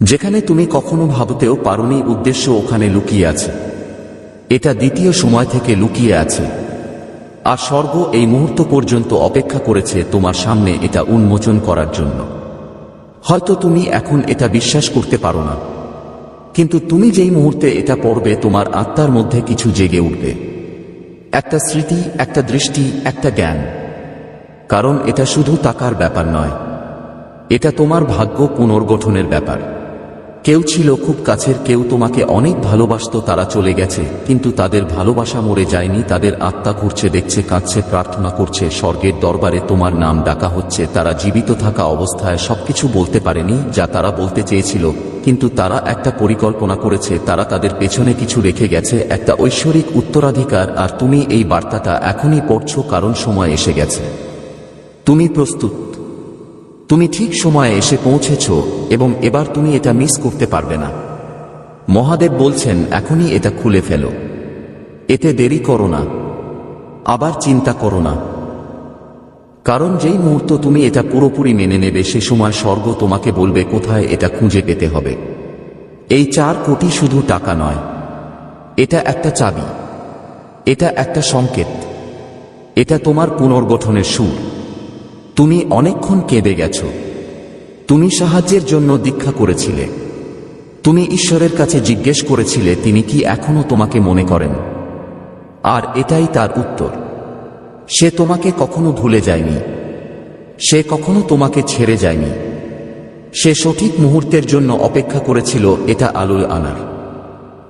যেখানে তুমি কখনো ভাবতেও পারোনি উদ্দেশ্য ওখানে লুকিয়ে আছে। এটা দ্বিতীয় সময় থেকে লুকিয়ে আছে। আর স্বর্গ এই মুহূর্ত পর্যন্ত অপেক্ষা করেছে তোমার সামনে এটা উন্মোচন করার জন্য। হয়তো তুমি এখন এটা বিশ্বাস করতে পারো না। কিন্তু তুমি যেই মুহূর্তে এটা পড়বে তোমার আত্মার মধ্যে কিছু জেগে উঠবে। একটা স্মৃতি, একটা দৃষ্টি, একটা জ্ঞান। কারণ এটা শুধু টাকার ব্যাপার নয়। এটা তোমার ভাগ্য পুনর্গঠনের ব্যাপার। কেউ ছিল খুব কাছের, কেউ তোমাকে অনেক ভালোবাসতো, তারা চলে গেছে, কিন্তু তাদের ভালোবাসা মরে যায়নি, তাদের আত্মা ঘুরছে, দেখছে, কাঁদছে, প্রার্থনা করছে, স্বর্গের দরবারে তোমার নাম ডাকা হচ্ছে, তারা জীবিত থাকা অবস্থায় সবকিছু বলতে পারেনি, যা তারা বলতে চেয়েছিল, কিন্তু তারা একটা পরিকল্পনা করেছে, তারা তাদের পেছনে কিছু রেখে গেছে, একটা ঐশ্বরিক উত্তরাধিকার, আর তুমি এই বার্তাটা এখনই পড়ছো, কারণ সময় এসে গেছে। তুমি প্রস্তুত। তুমি ঠিক সময়ে এসে পৌঁছেছ এবং এবার তুমি এটা মিস করতে পারবে না। মহাদেব বলছেন, এখনই এটা খুলে ফেলো। এতে দেরি করো না। আবার চিন্তা করো না। কারণ যেই মুহূর্ত তুমি এটা পুরোপুরি মেনে নেবে, সে সময় স্বর্গ তোমাকে বলবে, কোথায় এটা খুঁজে পেতে হবে? এই চার কোটি শুধু টাকা নয়। এটা একটা চাবি। এটা একটা সংকেত। এটা তোমার পুনর্গঠনের সুর। তুমি অনেকক্ষণ কেঁদে গেছ। তুমি সাহায্যের জন্য দীক্ষা করেছিলে। তুমি ঈশ্বরের কাছে জিজ্ঞেস করেছিলে, তিনি কি এখনও তোমাকে মনে করেন? আর এটাই তার উত্তর। সে তোমাকে কখনো ভুলে যায়নি। সে কখনো তোমাকে ছেড়ে যায়নি। সে সঠিক মুহূর্তের জন্য অপেক্ষা করেছিল, এটা আলোয় আনার।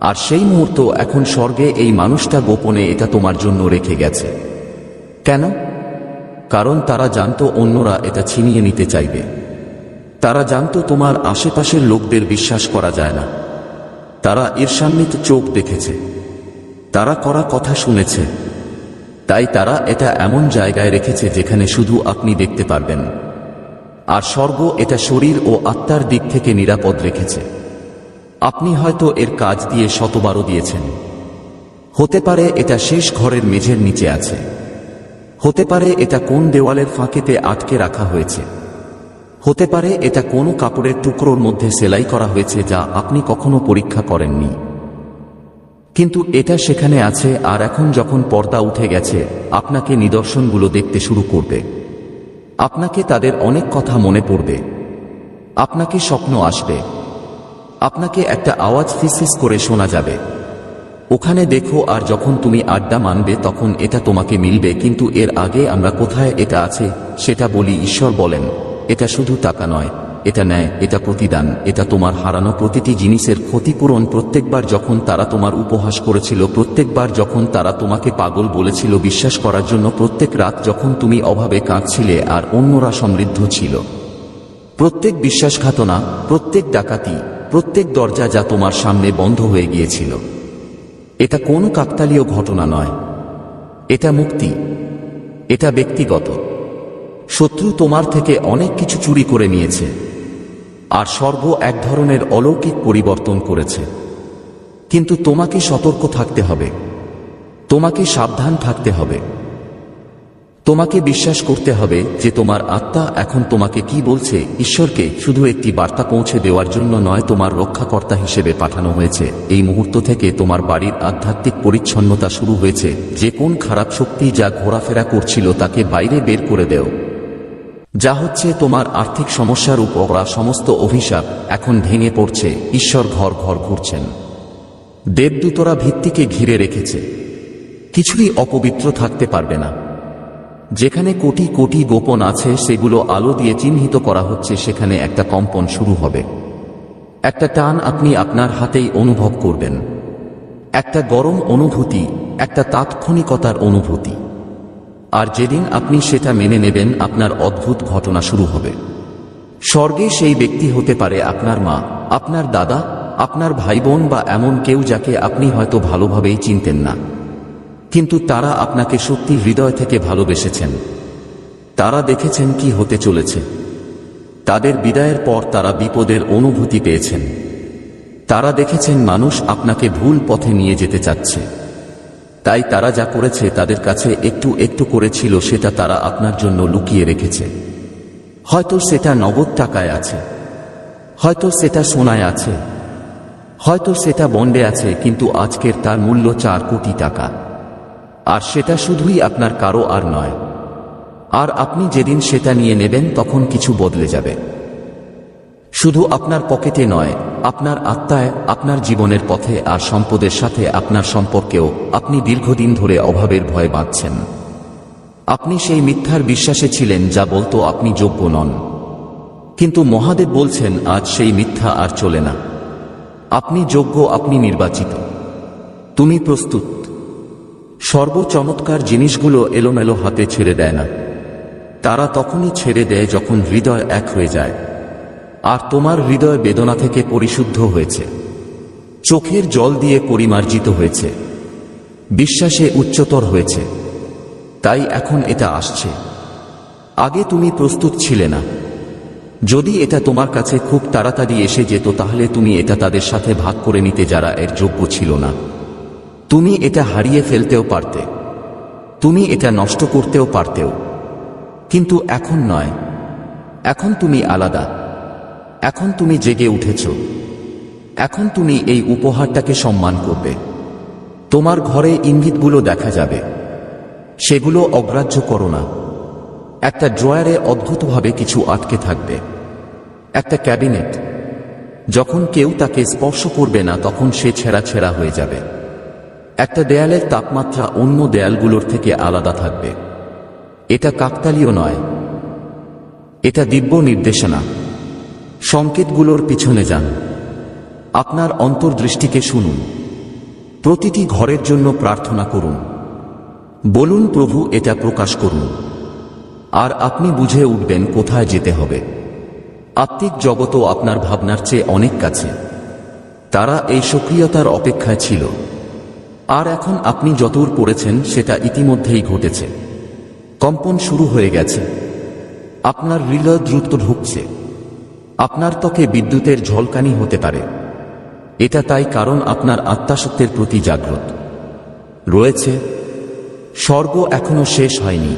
আর সেই মুহূর্ত এখন স্বর্গে এই মানুষটা গোপনে এটা তোমার জন্য রেখে গেছে। কেন? কারণ তারা জানত অন্যরা এটা ছিনিয়ে নিতে চাইবে। তারা জানত তোমার আশেপাশের লোকদের বিশ্বাস করা যায় না। তারা ঈর্ষান্বিত চোখ দেখেছে। তারা করা কথা শুনেছে। তাই তারা এটা এমন জায়গায় রেখেছে যেখানে শুধু আপনি দেখতে পারবেন। আর স্বর্গ এটা শরীর ও আত্মার দিক থেকে নিরাপদ রেখেছে। আপনি হয়তো এর কাজ দিয়ে শতবারও দিয়েছেন। হতে পারে এটা শেষ ঘরের মেঝের নিচে আছে। হতে পারে এটা কোন দেওয়ালের ফাঁকেতে আটকে রাখা হয়েছে। হতে পারে এটা কোনো কাপড়ের টুকরোর মধ্যে সেলাই করা হয়েছে যা আপনি কখনো পরীক্ষা করেননি। কিন্তু এটা সেখানে আছে আর এখন যখন পর্দা উঠে গেছে, আপনাকে নিদর্শনগুলো দেখতে শুরু করবে। আপনাকে তাদের অনেক কথা মনে পড়বে। আপনাকে স্বপ্ন আসবে। আপনাকে একটা আওয়াজ ফিসফিস করে শোনা যাবে। ওখানে দেখো আর যখন তুমি আড্ডা মানবে তখন এটা তোমাকে মিলবে, কিন্তু এর আগে আমরা কোথায় এটা আছে সেটা বলি ঈশ্বর বলেন। এটা শুধু টাকা নয়, এটা নেয় এটা প্রতিদান, এটা তোমার হারানো প্রতিটি জিনিসের ক্ষতিপূরণ। প্রত্যেকবার যখন তারা তোমার উপহাস করেছিল, প্রত্যেকবার যখন তারা তোমাকে পাগল বলেছিল বিশ্বাস করার জন্য, প্রত্যেক রাত যখন তুমি অভাবে কাঁদছিলে আর অন্যরা সমৃদ্ধ ছিল। প্রত্যেক বিশ্বাসঘাতনা, প্রত্যেক ডাকাতি, প্রত্যেক দরজা যা তোমার সামনে বন্ধ হয়ে গিয়েছিল। এটা কোন কাকতালীয় ঘটনা নয়। এটা মুক্তি। এটা ব্যক্তিগত। শত্রু তোমার থেকে অনেক কিছু চুরি করে নিয়েছে। আর স্বর্গ এক ধরনের অলৌকিক পরিবর্তন করেছে। কিন্তু তোমাকে সতর্ক থাকতে হবে। তোমাকে সাবধান থাকতে হবে। তোমাকে বিশ্বাস করতে হবে যে তোমার আত্মা এখন তোমাকে কি বলছে, ঈশ্বরকে শুধু একটি বার্তা পৌঁছে দেওয়ার জন্য নয়, তোমার রক্ষাকর্তা হিসেবে পাঠানো হয়েছে। এই মুহূর্ত থেকে তোমার বাড়ির আধ্যাত্মিক পরিচ্ছন্নতা শুরু হয়েছে। যে কোন খারাপ শক্তি যা ঘোরাফেরা করছিল তাকে বাইরে বের করে দেও। যা হচ্ছে তোমার আর্থিক সমস্যার উপর সমস্ত অভিশাপ এখন ভেঙে পড়ছে। ঈশ্বর ঘর ঘর ঘুরছেন। দেবদূতরা ভিত্তিকে ঘিরে রেখেছে। কিছুই অপবিত্র থাকতে পারবে না। যেখানে কোটি কোটি গোপন আছে, সেগুলো আলো দিয়ে চিহ্নিত করা হচ্ছে, সেখানে একটা কম্পন শুরু হবে। একটা টান আপনি আপনার হাতেই অনুভব করবেন। একটা গরম অনুভূতি, একটা তাৎক্ষণিকতার অনুভূতি। আর যেদিন আপনি সেটা মেনে নেবেন, আপনার অদ্ভুত ঘটনা শুরু হবে। স্বর্গে সেই ব্যক্তি হতে পারে আপনার মা, আপনার দাদা, আপনার ভাই বোন বা এমন কেউ যাকে আপনি হয়তো ভালোভাবেই চিনতেন না। কিন্তু তারা আপনাকে সত্যি হৃদয় থেকে ভালোবেসেছেন। তারা দেখেছেন কি হতে চলেছে। তাদের বিদায়ের পর তারা বিপদের অনুভূতি পেয়েছেন। তারা দেখেছেন মানুষ আপনাকে ভুল পথে নিয়ে যেতে চাচ্ছে। তাই তারা যা করেছে তাদের কাছে একটু একটু করেছিল সেটা তারা আপনার জন্য লুকিয়ে রেখেছে। হয়তো সেটা নগদ টাকায় আছে। হয়তো সেটা সোনায় আছে। হয়তো সেটা বন্ডে আছে, কিন্তু আজকের তার মূল্য চার কোটি টাকা। আর সেটা শুধুই আপনার কারও আর নয়। আর আপনি যেদিন সেটা নিয়ে নেবেন, তখন কিছু বদলে যাবে। শুধু আপনার পকেটে নয়, আপনার আত্মায়, আপনার জীবনের পথে আর সম্পদের সাথে আপনার সম্পর্কেও আপনি দীর্ঘদিন ধরে অভাবের ভয় বাঁধছেন। আপনি সেই মিথ্যার বিশ্বাসে ছিলেন যা বলতো আপনি যোগ্য নন। কিন্তু মহাদেব বলছেন, আজ সেই মিথ্যা আর চলে না। আপনি যোগ্য, আপনি নির্বাচিত। তুমি প্রস্তুত। সর্বচমৎকার জিনিসগুলো এলোমেলো হাতে ছেড়ে দেয় না। তারা তখনই ছেড়ে দেয় যখন হৃদয় এক হয়ে যায়। আর তোমার হৃদয় বেদনা থেকে পরিশুদ্ধ হয়েছে। চোখের জল দিয়ে পরিমার্জিত হয়েছে। বিশ্বাসে উচ্চতর হয়েছে। তাই এখন এটা আসছে। আগে তুমি প্রস্তুত ছিলে না। যদি এটা তোমার কাছে খুব তাড়াতাড়ি এসে যেত তাহলে তুমি এটা তাদের সাথে ভাগ করে নিতে যারা এর যোগ্য ছিল না। তুমি এটা হারিয়ে ফেলতেও পারতে। তুমি এটা নষ্ট করতেও পারতেও। কিন্তু এখন নয়। এখন তুমি আলাদা। এখন তুমি জেগে উঠেছ। এখন তুমি এই উপহারটাকে সম্মান করবে। তোমার ঘরে ইঙ্গিতগুলো দেখা যাবে। সেগুলো অগ্রাহ্য করো না। একটা ড্রয়ারে অদ্ভুতভাবে কিছু আটকে থাকবে। একটা ক্যাবিনেট। যখন কেউ তাকে স্পর্শ করবে না, তখন সে ছেঁড়া ছেঁড়া হয়ে যাবে। একটা দেয়ালের তাপমাত্রা অন্য দেয়ালগুলোর থেকে আলাদা থাকবে। এটা কাকতালীয় নয়। এটা দিব্য নির্দেশনা। সংকেতগুলোর পিছনে যান। আপনার অন্তর্দৃষ্টিকে শুনুন। প্রতিটি ঘরের জন্য প্রার্থনা করুন। বলুন, প্রভু, এটা প্রকাশ করুন। আর আপনি বুঝে উঠবেন কোথায় যেতে হবে। আত্মিক জগতও আপনার ভাবনার চেয়ে অনেক কাছে। তারা এই সক্রিয়তার অপেক্ষায় ছিল। আর এখন আপনি যতদূর পড়েছেন সেটা ইতিমধ্যেই ঘটেছে। কম্পন শুরু হয়ে গেছে। আপনার হৃদয় দ্রুত ঢুকছে। আপনার ত্বকে বিদ্যুতের ঝলকানি হতে পারে। এটা তাই কারণ আপনার আত্মাসত্বের প্রতি জাগ্রত। রয়েছে। স্বর্গ এখনও শেষ হয়নি।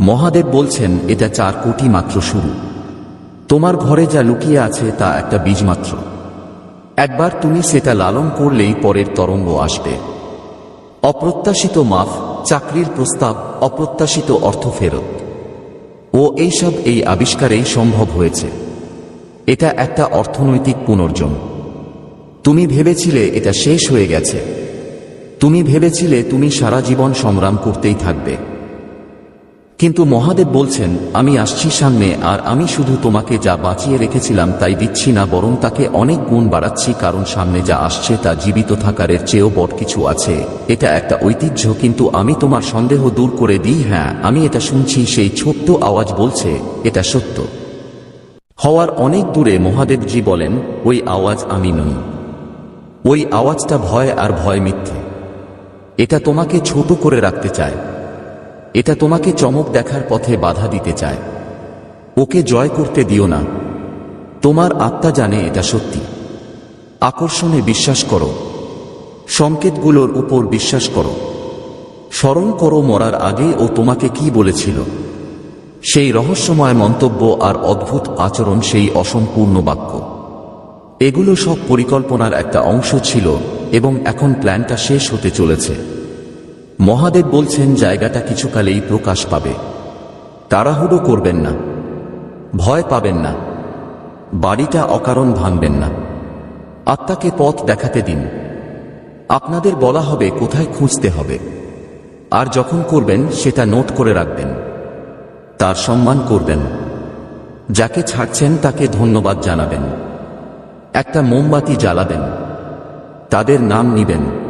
মহাদেব বলছেন, এটা চার কোটি মাত্র শুরু। তোমার ঘরে যা লুকিয়ে আছে তা একটা বীজ মাত্র একবার তুমি সেটা লালন করলেই পরের তরঙ্গ আসবে। অপ্রত্যাশিত মাফ, চাকরির প্রস্তাব, অপ্রত্যাশিত অর্থ ফেরত। ও এইসব এই আবিষ্কারেই সম্ভব হয়েছে। এটা একটা অর্থনৈতিক পুনর্জন। তুমি ভেবেছিলে এটা শেষ হয়ে গেছে। তুমি ভেবেছিলে তুমি সারা জীবন সংগ্রাম করতেই থাকবে। কিন্তু মহাদেব বলছেন, আমি আসছি সামনে, আর আমি শুধু তোমাকে যা বাঁচিয়ে রেখেছিলাম তাই দিচ্ছি না, বরং তাকে অনেক গুণ বাড়াচ্ছি, কারণ সামনে যা আসছে তা জীবিত থাকারের চেয়েও বড় কিছু আছে। এটা একটা ঐতিহ্য, কিন্তু আমি তোমার সন্দেহ দূর করে দিই হ্যাঁ আমি এটা শুনছি, সেই ছোট্ট আওয়াজ বলছে, এটা সত্য। হওয়ার অনেক দূরে মহাদেবজি বলেন, ওই আওয়াজ আমি নই। ওই আওয়াজটা ভয় আর ভয় মিথ্যে। এটা তোমাকে ছোট করে রাখতে চায়। এটা তোমাকে চমক দেখার পথে বাধা দিতে চায়। ওকে জয় করতে দিও না। তোমার আত্মা জানে এটা সত্যি। আকর্ষণে বিশ্বাস করো। সংকেতগুলোর উপর বিশ্বাস করো। স্মরণ করো মরার আগে ও তোমাকে কি বলেছিল। সেই রহস্যময় মন্তব্য আর অদ্ভুত আচরণ সেই অসম্পূর্ণ বাক্য। এগুলো সব পরিকল্পনার একটা অংশ ছিল এবং এখন প্ল্যানটা শেষ হতে চলেছে। মহাদেব বলছেন, জায়গাটা কিছুকালেই প্রকাশ পাবে। তাড়াহুড়ো করবেন না। ভয় পাবেন না। বাড়িটা অকারণ ভাঙবেন না। আত্মাকে পথ দেখাতে দিন। আপনাদের বলা হবে, কোথায় খুঁজতে হবে। আর যখন করবেন, সেটা নোট করে রাখবেন। তার সম্মান করবেন। যাকে ছাড়ছেন, তাকে ধন্যবাদ জানাবেন। একটা মোমবাতি জ্বালাবেন। তাদের নাম নিবেন।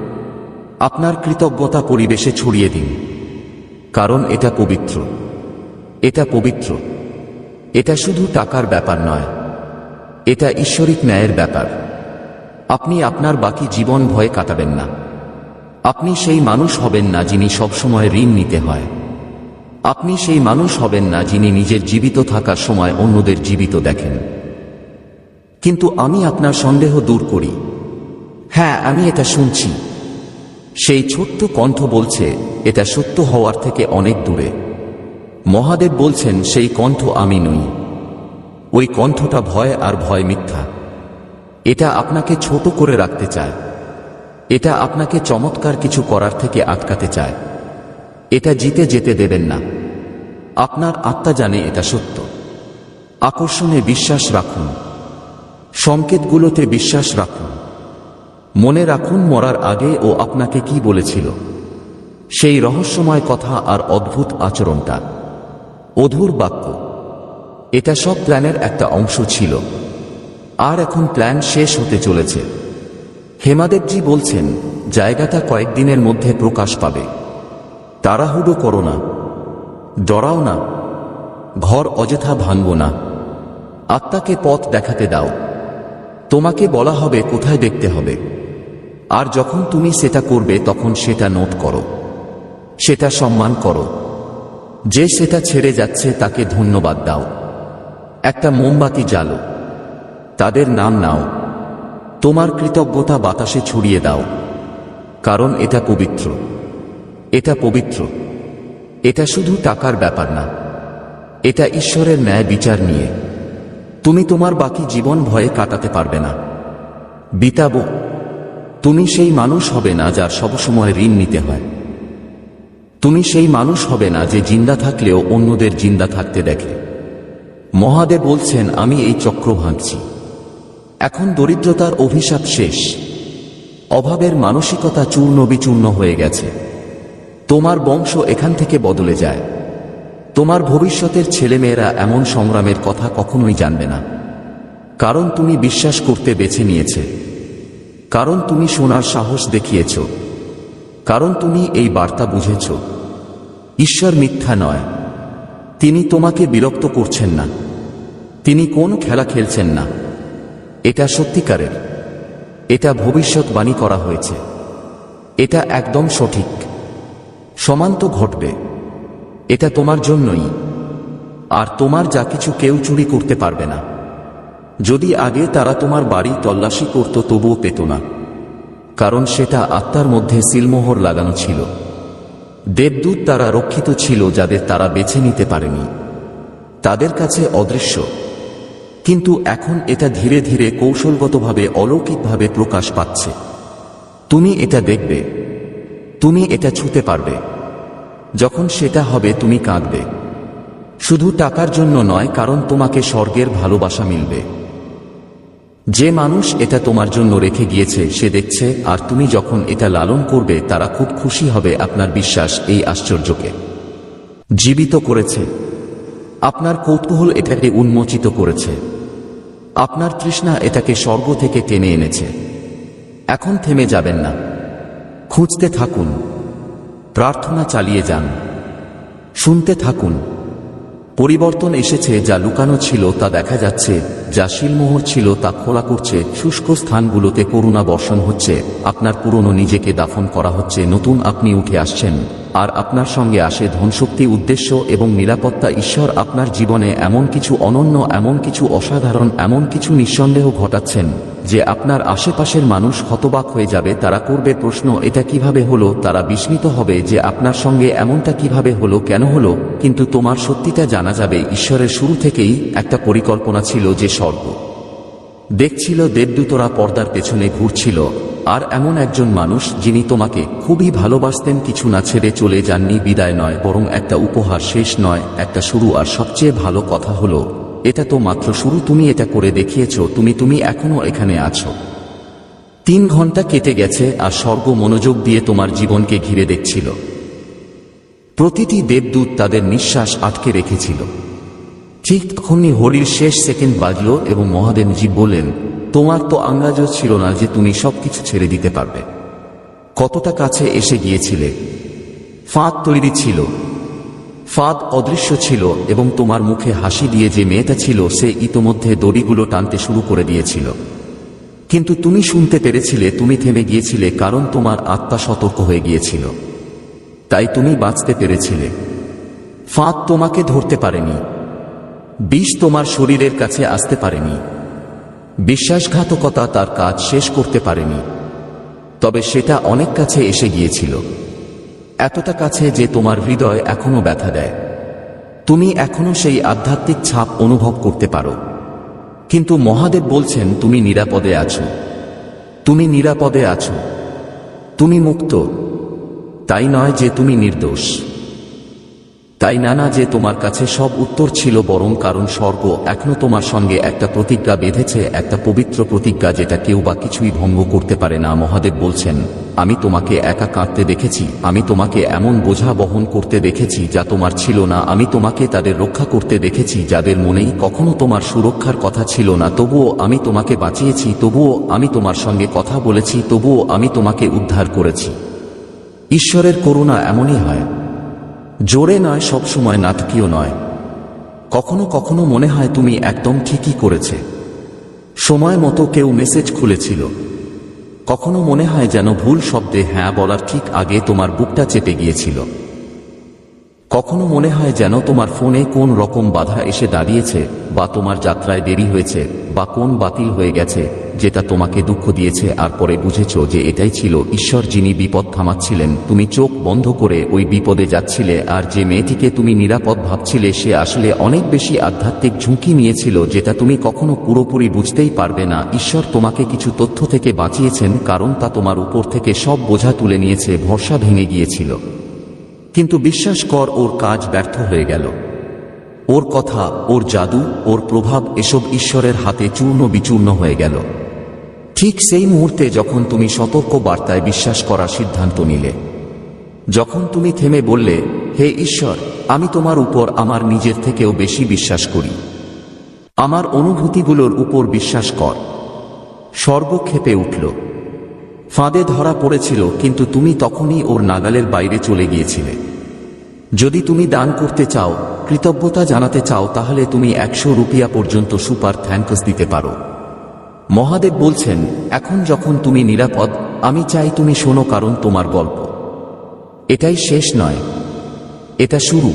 আপনার কৃতজ্ঞতা পরিবেশে ছড়িয়ে দিন। কারণ এটা পবিত্র। এটা পবিত্র। এটা শুধু টাকার ব্যাপার নয়। এটা ঈশ্বরিক ন্যায়ের ব্যাপার। আপনি আপনার বাকি জীবন ভয়ে কাটাবেন না। আপনি সেই মানুষ হবেন না যিনি সবসময় ঋণ নিতে হয়। আপনি সেই মানুষ হবেন না যিনি নিজের জীবিত থাকার সময় অন্যদের জীবিত দেখেন। কিন্তু আমি আপনার সন্দেহ দূর করি। হ্যাঁ আমি এটা শুনছি। সেই ছোট্ট কণ্ঠ বলছে, এটা সত্য হওয়ার থেকে অনেক দূরে। মহাদেব বলছেন, সেই কণ্ঠ আমি নই। ওই কণ্ঠটা ভয় আর ভয় মিথ্যা। এটা আপনাকে ছোট করে রাখতে চায়। এটা আপনাকে চমৎকার কিছু করার থেকে আটকাতে চায়। এটা জিতে যেতে দেবেন না। আপনার আত্মা জানে এটা সত্য। আকর্ষণে বিশ্বাস রাখুন। সংকেতগুলোতে বিশ্বাস রাখুন। মনে রাখুন মরার আগে ও আপনাকে কি বলেছিল। সেই রহস্যময় কথা আর অদ্ভুত আচরণটা। অধুর বাক্য। এটা সব প্ল্যানের একটা অংশ ছিল। আর এখন প্ল্যান শেষ হতে চলেছে। হেমাদেবজি বলছেন, জায়গাটা কয়েকদিনের মধ্যে প্রকাশ পাবে। তাড়াহুড়ো করো না। ডরাও না। ঘর অযথা ভাঙব না। আত্মাকে পথ দেখাতে দাও। তোমাকে বলা হবে, কোথায় দেখতে হবে। আর যখন তুমি সেটা করবে, তখন সেটা নোট করো। সেটা সম্মান করো। যে সেটা ছেড়ে যাচ্ছে, তাকে ধন্যবাদ দাও। একটা মোমবাতি জ্বালো। তাদের নাম নাও। তোমার কৃতজ্ঞতা বাতাসে ছড়িয়ে দাও। কারণ এটা পবিত্র। এটা পবিত্র। এটা শুধু টাকার ব্যাপার না। এটা ঈশ্বরের ন্যায় বিচার নিয়ে। তুমি তোমার বাকি জীবন ভয়ে কাটাতে পারবে না। বিতাবো। তুমি সেই মানুষ হবে না যার সবসময় ঋণ নিতে হয়। তুমি সেই মানুষ হবে না যে জিন্দা থাকলেও অন্যদের জিন্দা থাকতে দেখে। মহাদেব বলছেন, আমি এই চক্র ভাঙছি। এখন দরিদ্রতার অভিশাপ শেষ। অভাবের মানসিকতা চূর্ণ বিচূর্ণ হয়ে গেছে। তোমার বংশ এখান থেকে বদলে যায়। তোমার ভবিষ্যতের ছেলেমেয়েরা এমন সংগ্রামের কথা কখনোই জানবে না। কারণ তুমি বিশ্বাস করতে বেছে নিয়েছে। কারণ তুমি শোনার সাহস দেখিয়েছ। কারণ তুমি এই বার্তা বুঝেছ। ঈশ্বর মিথ্যা নয়। তিনি তোমাকে বিরক্ত করছেন না। তিনি কোন খেলা খেলছেন না। এটা সত্যিকারের। এটা ভবিষ্যৎবাণী করা হয়েছে। এটা একদম সঠিক। সমান্ত ঘটবে। এটা তোমার জন্যই। আর তোমার যা কিছু কেউ চুরি করতে পারবে না। যদি আগে তারা তোমার বাড়ি তল্লাশি করত, তবুও পেত না। কারণ সেটা আত্মার মধ্যে সিলমোহর লাগানো ছিল। দেবদূত তারা রক্ষিত ছিল যাদের তারা বেছে নিতে পারেনি। তাদের কাছে অদৃশ্য। কিন্তু এখন এটা ধীরে ধীরে কৌশলগতভাবে, অলৌকিকভাবে প্রকাশ পাচ্ছে। তুমি এটা দেখবে। তুমি এটা ছুতে পারবে। যখন সেটা হবে, তুমি কাঁদবে। শুধু টাকার জন্য নয়, কারণ তোমাকে স্বর্গের ভালোবাসা মিলবে। যে মানুষ এটা তোমার জন্য রেখে গিয়েছে, সে দেখছে, আর তুমি যখন এটা লালন করবে, তারা খুব খুশি হবে আপনার বিশ্বাস, এই আশ্চর্যকে। জীবিত করেছে। আপনার কৌতূহল এটাকে উন্মোচিত করেছে। আপনার তৃষ্ণা এটাকে স্বর্গ থেকে টেনে এনেছে। এখন থেমে যাবেন না। খুঁজতে থাকুন। প্রার্থনা চালিয়ে যান। শুনতে থাকুন। পরিবর্তন এসেছে যা লুকানো ছিল, তা দেখা যাচ্ছে, যা শিলমোহর ছিল, তা খোলা করছে, শুষ্ক স্থানগুলোতে করুণা বর্ষণ হচ্ছে, আপনার পুরনো নিজেকে দাফন করা হচ্ছে, নতুন আপনি উঠে আসছেন। আর আপনার সঙ্গে আসে ধনশক্তি, উদ্দেশ্য এবং নিরাপত্তা। ঈশ্বর আপনার জীবনে এমন কিছু অনন্য, এমন কিছু অসাধারণ, এমন কিছু নিঃসন্দেহ ঘটাচ্ছেন যে আপনার আশেপাশের মানুষ হতবাক হয়ে যাবে, তারা করবে প্রশ্ন, এটা কীভাবে হলো? তারা বিস্মিত হবে যে আপনার সঙ্গে এমনটা কীভাবে হলো, কেন হলো? কিন্তু তোমার সত্যিটা জানা যাবে, ঈশ্বরের শুরু থেকেই একটা পরিকল্পনা ছিল যে স্বর্গ। দেখছিল দেবদূতরা পর্দার পেছনে ঘুরছিল। আর এমন একজন মানুষ যিনি তোমাকে খুবই ভালোবাসতেন, কিছু না ছেড়ে চলে যাননি, বিদায় নয়, বরং একটা উপহার শেষ নয়, একটা শুরু, আর সবচেয়ে ভালো কথা হলো, এটা তো মাত্র শুরু, তুমি এটা করে দেখিয়েছ, তুমি তুমি এখনও এখানে আছো। তিন ঘণ্টা কেটে গেছে, আর স্বর্গ মনোযোগ দিয়ে তোমার জীবনকে ঘিরে দেখছিল। প্রতিটি দেবদূত তাদের নিঃশ্বাস আটকে রেখেছিল। ঠিক তখনই হরির শেষ সেকেন্ড বাজল, এবং মহাদেবজি বললেন তোমার তো আন্দাজও ছিল না যে তুমি সবকিছু ছেড়ে দিতে পারবে। কতটা কাছে এসে গিয়েছিলে। ফাঁদ তৈরি ছিল। ফাঁদ অদৃশ্য ছিল এবং তোমার মুখে হাসি দিয়ে যে মেয়েটা ছিল, সে ইতোমধ্যে দড়িগুলো টানতে শুরু করে দিয়েছিল। কিন্তু তুমি শুনতে পেরেছিলে, তুমি থেমে গিয়েছিলে কারণ তোমার আত্মা সতর্ক হয়ে গিয়েছিল। তাই তুমি বাঁচতে পেরেছিলে। ফাঁদ তোমাকে ধরতে পারেনি। বিষ তোমার শরীরের কাছে আসতে পারেনি। বিশ্বাসঘাতকতা তার কাজ শেষ করতে পারেনি। তবে সেটা অনেক কাছে এসে গিয়েছিল। এতটা কাছে যে তোমার হৃদয় এখনও ব্যথা দেয়। তুমি এখনও সেই আধ্যাত্মিক ছাপ অনুভব করতে পারো। কিন্তু মহাদেব বলছেন, তুমি নিরাপদে আছো। তুমি নিরাপদে আছো। তুমি মুক্ত। তাই নয় যে তুমি নির্দোষ। তাই না না যে তোমার কাছে সব উত্তর ছিল বরং কারণ স্বর্গ এখনও তোমার সঙ্গে একটা প্রতিজ্ঞা বেঁধেছে, একটা পবিত্র প্রতিজ্ঞা যেটা কেউ বা কিছুই ভঙ্গ করতে পারে না। মহাদেব বলছেন, আমি তোমাকে একা কাঁদতে দেখেছি, আমি তোমাকে এমন বোঝা বহন করতে দেখেছি যা তোমার ছিল না, আমি তোমাকে তাদের রক্ষা করতে দেখেছি যাদের মনেই কখনো তোমার সুরক্ষার কথা ছিল না। তবুও আমি তোমাকে বাঁচিয়েছি, তবুও আমি তোমার সঙ্গে কথা বলেছি, তবুও আমি তোমাকে উদ্ধার করেছি। ঈশ্বরের করুণা এমনই হয়। জোরে নয় সবসময় নাটকীয় নয়। কখনো কখনো মনে হয় তুমি একদম ঠিকই করেছে। সময় মতো কেউ মেসেজ খুলেছিল। কখনো মনে হয় যেন ভুল শব্দে হ্যাঁ বলার ঠিক আগে তোমার বুকটা চেপে গিয়েছিল। কখনো মনে হয় যেন তোমার ফোনে কোন রকম বাধা এসে দাঁড়িয়েছে বা তোমার যাত্রায় দেরি হয়েছে। বা কোন বাতিল হয়ে গেছে, যেটা তোমাকে দুঃখ দিয়েছে আর পরে বুঝেছ যে এটাই ছিল ঈশ্বর যিনি বিপদ থামাচ্ছিলেন। তুমি চোখ বন্ধ করে ওই বিপদে যাচ্ছিলে আর যে মেয়েটিকে তুমি নিরাপদ ভাবছিলে সে আসলে অনেক বেশি আধ্যাত্মিক ঝুঁকি নিয়েছিল যেটা তুমি কখনো পুরোপুরি বুঝতেই পারবে না। ঈশ্বর তোমাকে কিছু তথ্য থেকে বাঁচিয়েছেন কারণ তা তোমার উপর থেকে সব বোঝা তুলে নিয়েছে, ভরসা ভেঙে গিয়েছিল। কিন্তু বিশ্বাস কর, ওর কাজ ব্যর্থ হয়ে গেল। ওর কথা, ওর জাদু, ওর প্রভাব এসব ঈশ্বরের হাতে চূর্ণ বিচূর্ণ হয়ে গেল। ঠিক সেই মুহূর্তে যখন তুমি সতর্ক বার্তায় বিশ্বাস করার সিদ্ধান্ত নিলে। যখন তুমি থেমে বললে, হে ঈশ্বর, আমি তোমার উপর আমার নিজের থেকেও বেশি বিশ্বাস করি। আমার অনুভূতিগুলোর উপর বিশ্বাস কর। স্বর্গ ক্ষেপে উঠল। ফাঁদে ধরা পড়েছিল, কিন্তু তুমি তখনই ওর নাগালের বাইরে চলে গিয়েছিলে। যদি তুমি দান করতে চাও কৃতজ্ঞতা জানাতে চাও তাহলে তুমি একশো রুপিয়া পর্যন্ত সুপার থ্যাঙ্কস দিতে পারো। মহাদেব বলছেন, এখন যখন তুমি নিরাপদ, আমি চাই তুমি শোনো কারণ তোমার গল্প। এটাই শেষ নয়। এটা শুরু।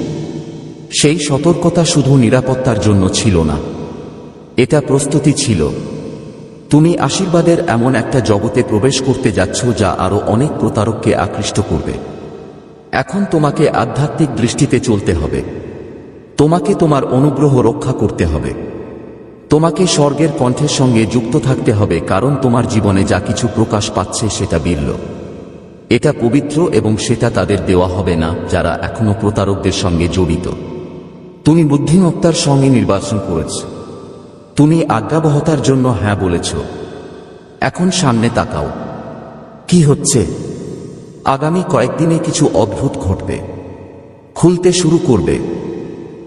সেই সতর্কতা শুধু নিরাপত্তার জন্য ছিল না। এটা প্রস্তুতি ছিল। তুমি আশীর্বাদের এমন একটা জগতে প্রবেশ করতে যাচ্ছ যা আরও অনেক প্রতারককে আকৃষ্ট করবে। এখন তোমাকে আধ্যাত্মিক দৃষ্টিতে চলতে হবে। তোমাকে তোমার অনুগ্রহ রক্ষা করতে হবে। তোমাকে স্বর্গের কণ্ঠের সঙ্গে যুক্ত থাকতে হবে, কারণ তোমার জীবনে যা কিছু প্রকাশ পাচ্ছে সেটা বিরল। এটা পবিত্র এবং সেটা তাদের দেওয়া হবে না, যারা এখনও প্রতারকদের সঙ্গে জড়িত। তুমি বুদ্ধিমত্তার সঙ্গে নির্বাচন করেছ। তুমি আজ্ঞাবহতার জন্য হ্যাঁ বলেছ। এখন সামনে তাকাও। কি হচ্ছে? আগামী কয়েকদিনে কিছু অদ্ভুত ঘটবে। খুলতে শুরু করবে।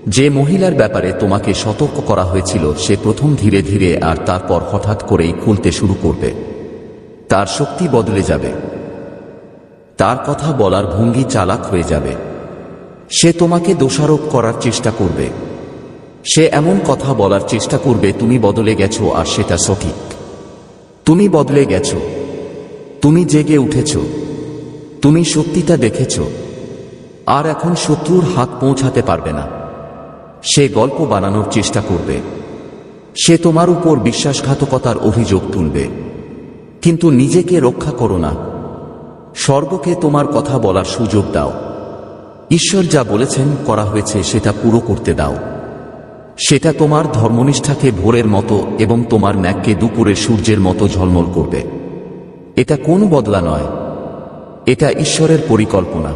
যে মহিলার ব্যাপারে তোমাকে সতর্ক করা হয়েছিল, সে প্রথম ধীরে ধীরে আর তারপর হঠাৎ করেই খুলতে শুরু করবে। তার শক্তি বদলে যাবে। তার কথা বলার ভঙ্গি চালাক হয়ে যাবে। সে তোমাকে দোষারোপ করার চেষ্টা করবে। সে এমন কথা বলার চেষ্টা করবে, তুমি বদলে গেছো আর সেটা সঠিক। তুমি বদলে গেছো। তুমি জেগে উঠেছ। তুমি সত্যিটা দেখেছ। আর এখন শত্রুর হাত পৌঁছাতে পারবে না। সে গল্প বানানোর চেষ্টা করবে। সে তোমার উপর বিশ্বাসঘাতকতার অভিযোগ তুলবে। কিন্তু নিজেকে রক্ষা করো না। স্বর্গকে তোমার কথা বলার সুযোগ দাও। ঈশ্বর যা বলেছেন করা হয়েছে সেটা পুরো করতে দাও। সেটা তোমার ধর্মনিষ্ঠাকে ভোরের মতো এবং তোমার ন্যাককে দুপুরে সূর্যের মতো ঝলমল করবে। এটা কোন বদলা নয়। এটা ঈশ্বরের পরিকল্পনা।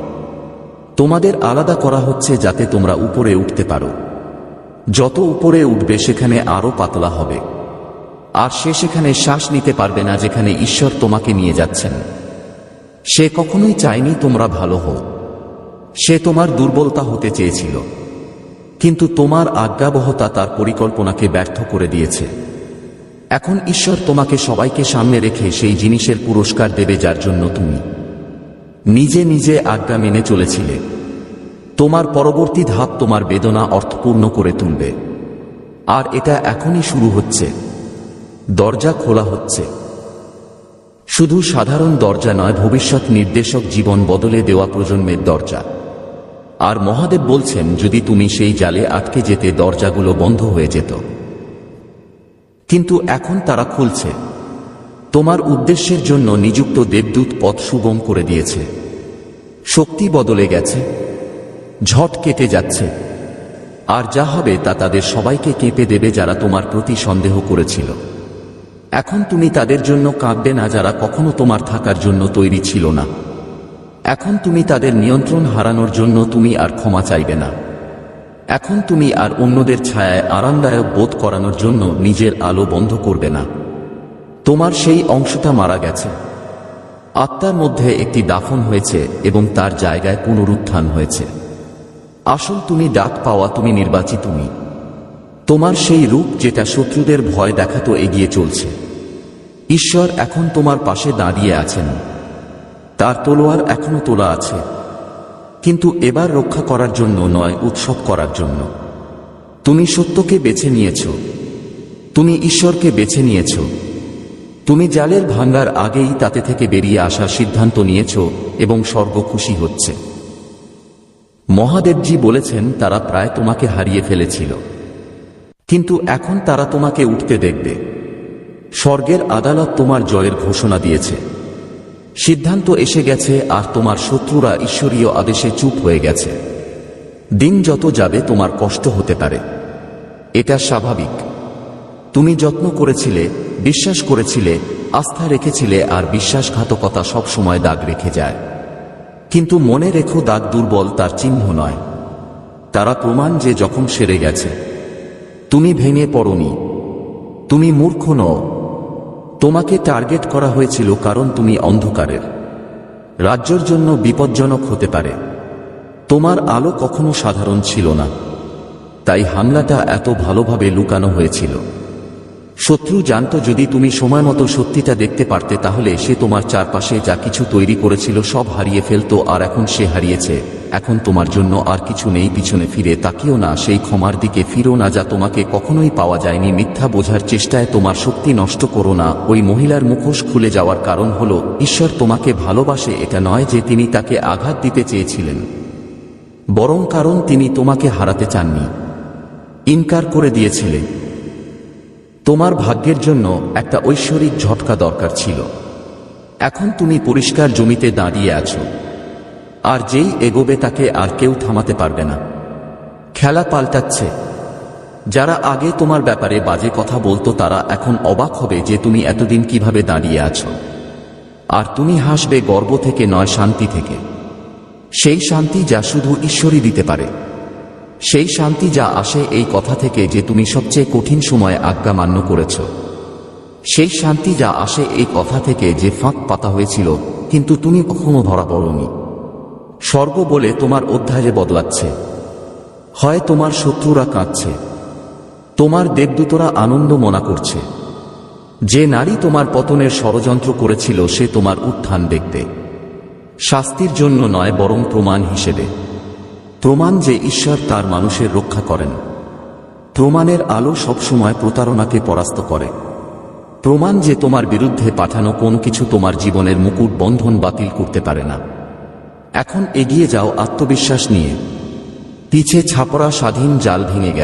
তোমাদের আলাদা করা হচ্ছে যাতে তোমরা উপরে উঠতে পারো। যত উপরে উঠবে সেখানে আরও পাতলা হবে। আর সে সেখানে শ্বাস নিতে পারবে না যেখানে ঈশ্বর তোমাকে নিয়ে যাচ্ছেন। সে কখনোই চায়নি তোমরা ভালো হও। সে তোমার দুর্বলতা হতে চেয়েছিল। কিন্তু তোমার আজ্ঞাবহতা তার পরিকল্পনাকে ব্যর্থ করে দিয়েছে। এখন ঈশ্বর তোমাকে সবাইকে সামনে রেখে সেই জিনিসের পুরস্কার দেবে যার জন্য তুমি নিজে নিজে আজ্ঞা মেনে চলেছিলে। তোমার পরবর্তী ধাপ তোমার বেদনা অর্থপূর্ণ করে তুলবে। আর এটা এখনই শুরু হচ্ছে। দরজা খোলা হচ্ছে। শুধু সাধারণ দরজা নয়, ভবিষ্যৎ নির্দেশক জীবন বদলে দেওয়া প্রজন্মের দরজা। আর মহাদেব বলছেন, যদি তুমি সেই জালে আটকে যেতে দরজাগুলো বন্ধ হয়ে যেত। কিন্তু এখন তারা খুলছে। তোমার উদ্দেশ্যের জন্য নিযুক্ত দেবদূত পথ সুগম করে দিয়েছে। শক্তি বদলে গেছে। ঝট কেটে যাচ্ছে। আর যা হবে তা তাদের সবাইকে কেঁপে দেবে যারা তোমার প্রতি সন্দেহ করেছিল। এখন তুমি তাদের জন্য কাঁদবে না, যারা কখনো তোমার থাকার জন্য তৈরি ছিল না। এখন তুমি তাদের নিয়ন্ত্রণ হারানোর জন্য তুমি আর ক্ষমা চাইবে না। এখন তুমি আর অন্যদের ছায়ায় আরামদায়ক বোধ করানোর জন্য নিজের আলো বন্ধ করবে না। তোমার সেই অংশটা মারা গেছে। আত্মার মধ্যে একটি দাফন হয়েছে এবং তার জায়গায় পুনরুত্থান হয়েছে। আসল তুমি ডাক পাওয়া তুমি নির্বাচিত তুমি। তোমার সেই রূপ যেটা শত্রুদের ভয় দেখাতো এগিয়ে চলছে। ঈশ্বর এখন তোমার পাশে দাঁড়িয়ে আছেন। তার তলোয়ার এখনও তোলা আছে। কিন্তু এবার রক্ষা করার জন্য নয়, উৎসব করার জন্য। তুমি সত্যকে বেছে নিয়েছ। তুমি ঈশ্বরকে বেছে নিয়েছ। তুমি জালের ভাঙ্গার আগেই তাতে থেকে বেরিয়ে আসার সিদ্ধান্ত নিয়েছ এবং স্বর্গ খুশি হচ্ছে। মহাদেবজি বলেছেন, তারা প্রায় তোমাকে হারিয়ে ফেলেছিল। কিন্তু এখন তারা তোমাকে উঠতে দেখবে। স্বর্গের আদালত তোমার জয়ের ঘোষণা দিয়েছে। সিদ্ধান্ত এসে গেছে, আর তোমার শত্রুরা ঈশ্বরীয় আদেশে চুপ হয়ে গেছে। দিন যত যাবে, তোমার কষ্ট হতে পারে। এটা স্বাভাবিক। তুমি যত্ন করেছিলে, বিশ্বাস করেছিলে, আস্থা রেখেছিলে, আর বিশ্বাসঘাতকতা সবসময় দাগ রেখে যায়। কিন্তু মনে রেখো দাগ দুর্বল তার চিহ্ন নয়। তারা প্রমাণ যে যখন সেরে গেছে। তুমি ভেঙে পড়নি। তুমি মূর্খ নও। তোমাকে টার্গেট করা হয়েছিল কারণ তুমি অন্ধকারের। রাজ্যর জন্য বিপজ্জনক হতে পারে। তোমার আলো কখনো সাধারণ ছিল না। তাই হামলাটা এত ভালোভাবে লুকানো হয়েছিল। শত্রু জানত যদি তুমি সময় মতো সত্যিটা দেখতে পারতে, তাহলে সে তোমার চারপাশে যা কিছু তৈরি করেছিল সব হারিয়ে ফেলতো, আর এখন সে হারিয়েছে। এখন তোমার জন্য আর কিছু নেই পিছনে ফিরে, তাকিও না সেই ক্ষমার দিকে ফিরো না যা তোমাকে কখনোই পাওয়া যায়নি। মিথ্যা বোঝার চেষ্টায় তোমার শক্তি নষ্ট করো না। ওই মহিলার মুখোশ খুলে যাওয়ার কারণ হল, ঈশ্বর তোমাকে ভালোবাসে, এটা নয় যে তিনি তাকে আঘাত দিতে চেয়েছিলেন। বরং কারণ তিনি তোমাকে হারাতে চাননি। ইনকার করে দিয়েছিলে। তোমার ভাগ্যের জন্য একটা ঐশ্বরিক ঝটকা দরকার ছিল। এখন তুমি পরিষ্কার জমিতে দাঁড়িয়ে আছো। আর যেই এগোবে তাকে আর কেউ থামাতে পারবে না। খেলা পাল্টাচ্ছে। যারা আগে তোমার ব্যাপারে বাজে কথা বলতো তারা এখন অবাক হবে যে তুমি এতদিন কীভাবে দাঁড়িয়ে আছো। আর তুমি হাসবে গর্ব থেকে নয় শান্তি থেকে। সেই শান্তি যা শুধু ঈশ্বরই দিতে পারে। সেই শান্তি যা আসে এই কথা থেকে যে তুমি সবচেয়ে কঠিন সময়ে আজ্ঞা মান্য করেছ। সেই শান্তি যা আসে এই কথা থেকে যে ফাঁক পাতা হয়েছিল, কিন্তু তুমি কখনো ধরা পড়নি। স্বর্গ বলে তোমার অধ্যায়ে বদলাচ্ছে। হয় তোমার শত্রুরা কাঁদছে। তোমার দেবদূতরা আনন্দ মনা করছে। যে নারী তোমার পতনের ষড়যন্ত্র করেছিল, সে তোমার উত্থান দেখতে। শাস্তির জন্য নয়, বরং প্রমাণ হিসেবে। প্রমাণ যে ঈশ্বর তার মানুষের রক্ষা করেন। প্রমাণের আলো সবসময় প্রতারণাকে পরাস্ত করে। প্রমাণ যে তোমার বিরুদ্ধে পাঠানো কোন কিছু তোমার জীবনের মুকুট বন্ধন বাতিল করতে পারে না। এখন এগিয়ে যাও আত্মবিশ্বাস নিয়ে। পিছে ছাপড়া স্বাধীন জাল ভেঙে গেছে।